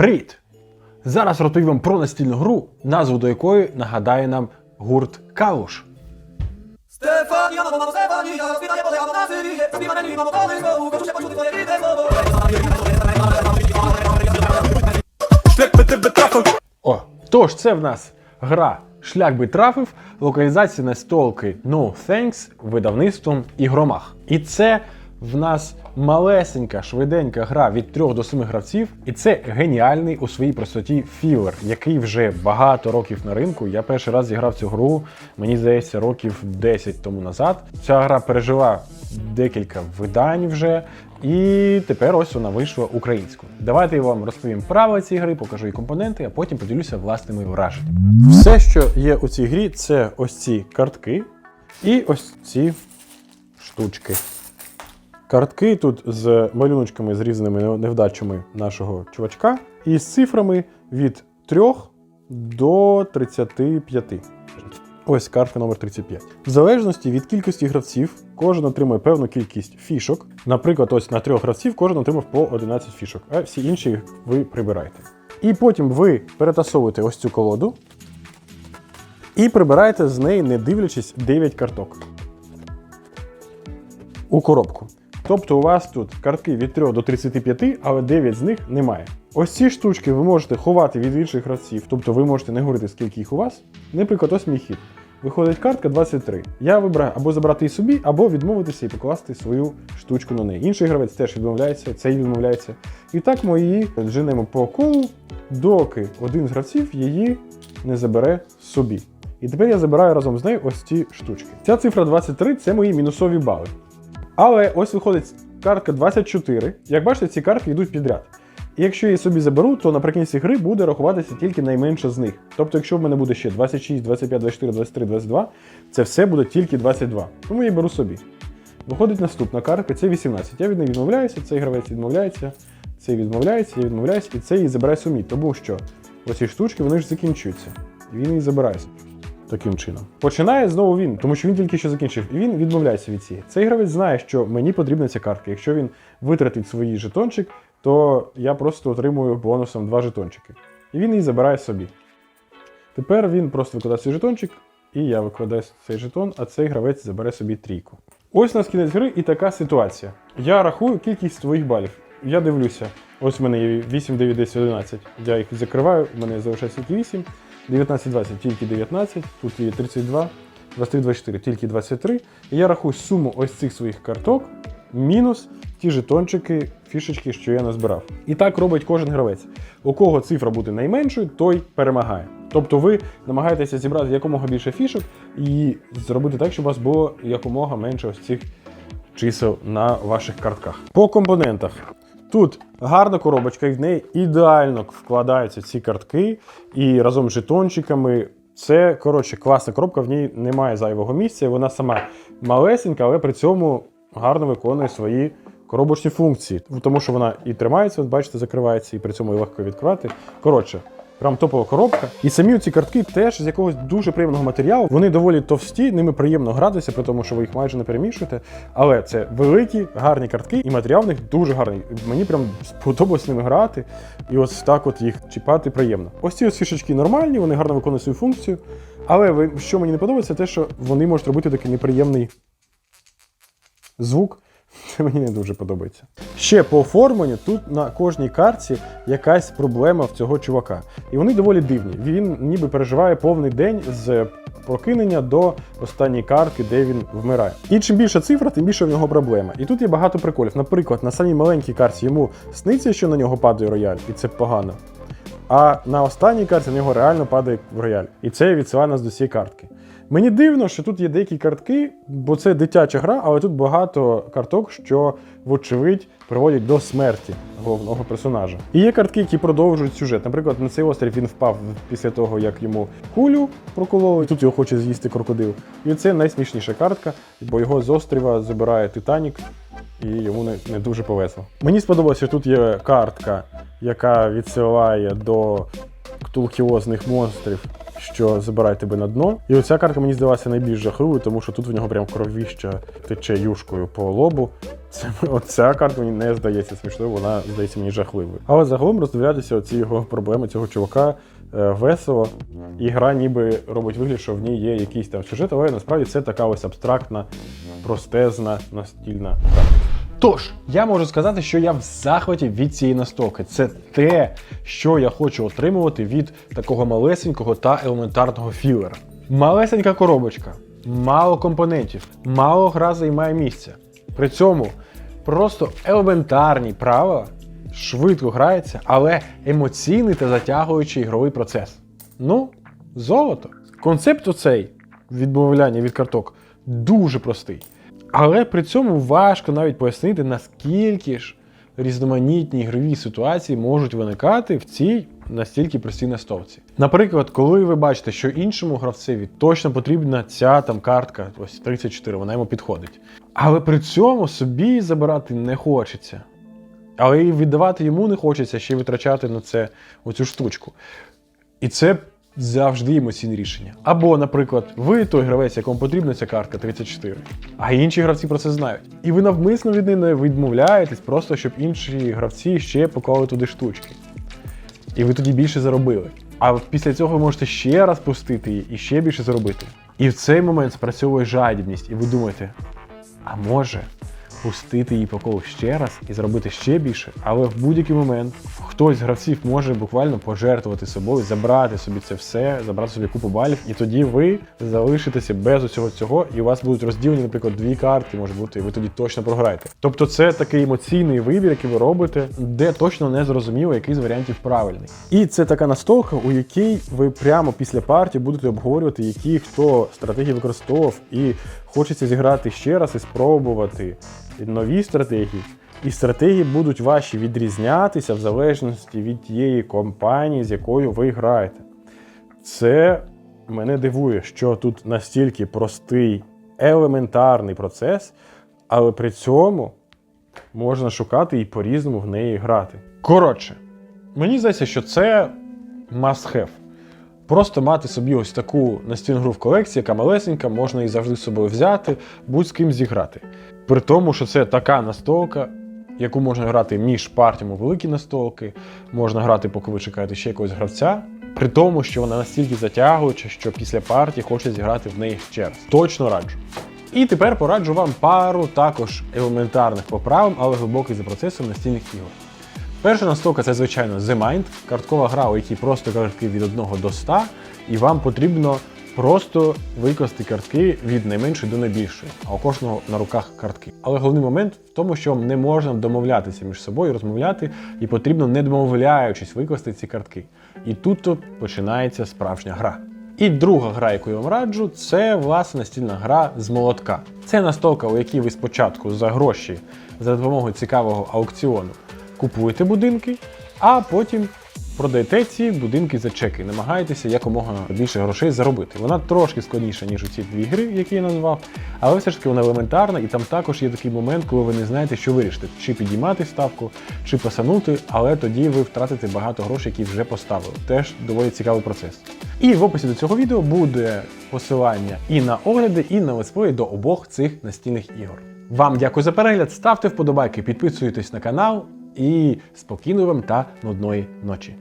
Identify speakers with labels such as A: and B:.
A: Привіт! Зараз розповім вам про настільну гру, назву до якої нагадає нам гурт Калуш. О, тож це в нас гра Шлях би трафив, локалізація настолки No Thanks видавництвом Ігромах. І це в нас малесенька, швиденька гра від 3 до 7 гравців. І це геніальний у своїй простоті філер, який вже багато років на ринку. Я перший раз зіграв цю гру, мені здається, років 10 тому назад. Ця гра пережила декілька видань вже. І тепер ось вона вийшла українською. Давайте я вам розповім правила цієї гри, покажу її компоненти, а потім поділюся власними враженнями. Все, що є у цій грі, це ось ці картки і ось ці штучки. Картки тут з малюночками з різними невдачами нашого чувачка, і з цифрами від 3 до 35. Ось картка номер 35. В залежності від кількості гравців, кожен отримує певну кількість фішок. Наприклад, ось на трьох гравців кожен отримав по 11 фішок, а всі інші ви прибираєте. І потім ви перетасовуєте ось цю колоду і прибираєте з неї, не дивлячись, 9 карток у коробку. Тобто у вас тут картки від 3 до 35, але 9 з них немає. Ось ці штучки ви можете ховати від інших гравців, тобто ви можете не говорити, скільки їх у вас. Наприклад, ось мій хід. Виходить картка 23. Я вибираю або забрати її собі, або відмовитися і покласти свою штучку на неї. Інший гравець теж відмовляється, цей відмовляється. І так ми її женемо по колу, доки один з гравців її не забере собі. І тепер я забираю разом з нею ось ці штучки. Ця цифра 23 це мої мінусові бали. Але ось виходить картка 24. Як бачите, ці картки йдуть підряд. І якщо я її собі заберу, то наприкінці гри буде рахуватися тільки найменше з них. Тобто, якщо в мене буде ще 26, 25, 24, 23, 22, це все буде тільки 22. Тому я її беру собі. Виходить наступна картка, це 18. Я від неї відмовляюся, цей гравець відмовляється, цей відмовляється, я відмовляюся, і цей її забирає собі. Тому що оці штучки вони ж закінчуються. Він її забирає. Таким чином. Починає знову він, тому що він тільки що закінчив, і він відмовляється від цієї. Цей гравець знає, що мені потрібна ця картка. Якщо він витратить свій жетончик, то я просто отримую бонусом два жетончики. І він її забирає собі. Тепер він просто викладає свій жетончик, і я викладаю цей жетон, а цей гравець забере собі трійку. Ось у нас кінець гри і така ситуація. Я рахую кількість твоїх балів. Я дивлюся, ось в мене є 8, 9, 10, 11. Я їх закриваю, в мене залишається тільки 8. 19, 20, тільки 19, тут є 32, 23, 24, тільки 23. І я рахую суму ось цих своїх карток мінус ті жетончики, фішечки, що я назбирав. І так робить кожен гравець. У кого цифра буде найменшою, той перемагає. Тобто ви намагаєтеся зібрати якомога більше фішок і зробити так, щоб у вас було якомога менше ось цих чисел на ваших картках. По компонентах. Тут гарна коробочка, і в неї ідеально вкладаються ці картки, і разом з жетончиками. Це, коротше, класна коробка, в ній немає зайвого місця. Вона сама малесенька, але при цьому гарно виконує свої коробочні функції. Тому що вона і тримається, от бачите, закривається, і при цьому і легко відкривати. Коротше, прям топова коробка. І самі ці картки теж з якогось дуже приємного матеріалу. Вони доволі товсті, ними приємно гратися, при тому, що ви їх майже не перемішуєте. Але це великі, гарні картки, і матеріал в них дуже гарний. Мені прям сподобалось ними грати. І ось так от їх чіпати приємно. Ось ці ось фішечки нормальні, вони гарно виконують свою функцію. Але що мені не подобається, те, що вони можуть робити такий неприємний звук. Це мені не дуже подобається. Ще по оформленню тут на кожній картці якась проблема в цього чувака. І вони доволі дивні. Він ніби переживає повний день з прокинення до останньої картки, де він вмирає. І чим більша цифра, тим більше в нього проблема. І тут є багато приколів. Наприклад, на самій маленькій карті йому сниться, що на нього падає рояль, і це погано. А на останній карті на нього реально падає рояль. І це відсилає нас до цієї картки. Мені дивно, що тут є деякі картки, бо це дитяча гра, але тут багато карток, що, вочевидь, приводять до смерті головного персонажа. І є картки, які продовжують сюжет. Наприклад, на цей острів він впав після того, як йому кулю прокололи, тут його хоче з'їсти крокодил. І це найсмішніша картка, бо його з острова забирає Титанік, і йому не, не дуже повезло. Мені сподобалося, що тут є картка, яка відсилає до ктулхіозних монстрів, що забирають тебе на дно. І оця картка мені здалася найбільш жахливою, тому що тут в нього прям кровіща тече юшкою по лобу. Це, оця картка мені не здається смішною, вона здається мені жахливою. Але загалом роздивлятися оці його проблеми цього чувака е, весело. І гра ніби робить вигляд, що в ній є якийсь там сюжет, але насправді це така ось абстрактна, простезна настільна карта. Тож, я можу сказати, що я в захваті від цієї настолки. Це те, що я хочу отримувати від такого малесенького та елементарного філера. Малесенька коробочка, мало компонентів, мало гра займає місця. При цьому просто елементарні правила, швидко грається, але емоційний та затягуючий ігровий процес. Ну, золото. Концепт оцей відмовляння від карток дуже простий. Але при цьому важко навіть пояснити, наскільки ж різноманітні ігрові ситуації можуть виникати в цій настільки простій настолці. Наприклад, коли ви бачите, що іншому гравцеві точно потрібна ця там картка, ось 34, вона йому підходить. Але при цьому собі забирати не хочеться. Але і віддавати йому не хочеться ще й витрачати на це оцю штучку. І це завжди емоційне рішення. Або, наприклад, ви той гравець, якому потрібна ця картка 34, а інші гравці про це знають. І ви навмисно від неї не відмовляєтесь, просто щоб інші гравці ще поклали туди штучки. І ви тоді більше заробили. А після цього ви можете ще раз пустити її і ще більше заробити. І в цей момент спрацьовує жадібність, і ви думаєте, а може пустити її по колу ще раз і зробити ще більше, але в будь-який момент хтось з гравців може буквально пожертвувати собою, забрати собі це все, забрати собі купу балів, і тоді ви залишитеся без усього цього, і у вас будуть розділені, наприклад, дві картки, може бути, і ви тоді точно програєте. Тобто це такий емоційний вибір, який ви робите, де точно не зрозуміло, який з варіантів правильний. І це така настолка, у якій ви прямо після партії будете обговорювати, які хто стратегії використовував, і хочеться зіграти ще раз і спробувати нові стратегії. І стратегії будуть ваші відрізнятися в залежності від тієї компанії, з якою ви граєте. Це мене дивує, що тут настільки простий, елементарний процес, але при цьому можна шукати і по-різному в неї грати. Коротше, мені здається, що це must have. Просто мати собі ось таку настільну гру в колекції, яка малесенька, можна її завжди з собою взяти, будь з ким зіграти. При тому, що це така настолка, яку можна грати між партіями великі настолки, можна грати, поки ви чекаєте ще якогось гравця. При тому, що вона настільки затягуюча, що після партії хочеться зіграти в неї ще раз. Точно раджу. І тепер пораджу вам пару також елементарних поправок, але глибоких за процесом настільних ігор. Перша настолка це, звичайно, The Mind, карткова гра, у якій просто картки від 1 до 100, і вам потрібно просто викласти картки від найменшої до найбільшої, а у кожного на руках картки. Але головний момент в тому, що не можна домовлятися між собою, розмовляти, і потрібно, не домовляючись, викласти ці картки. І тут починається справжня гра. І друга гра, яку я вам раджу, це власне настільна гра з молотка. Це настолка, у якій ви спочатку за гроші за допомогою цікавого аукціону купуєте будинки, а потім продаєте ці будинки за чеки. Намагаєтеся якомога більше грошей заробити. Вона трошки складніша, ніж у ці дві гри, які я назвав, але все ж таки вона елементарна, і там також є такий момент, коли ви не знаєте, що вирішити: чи підіймати ставку, чи пасанути, але тоді ви втратите багато грошей, які вже поставили. Теж доволі цікавий процес. І в описі до цього відео буде посилання і на огляди, і на летсплеї до обох цих настільних ігор. Вам дякую за перегляд, ставте вподобайки, підписуйтесь на канал і спокійної вам та нудної ночі.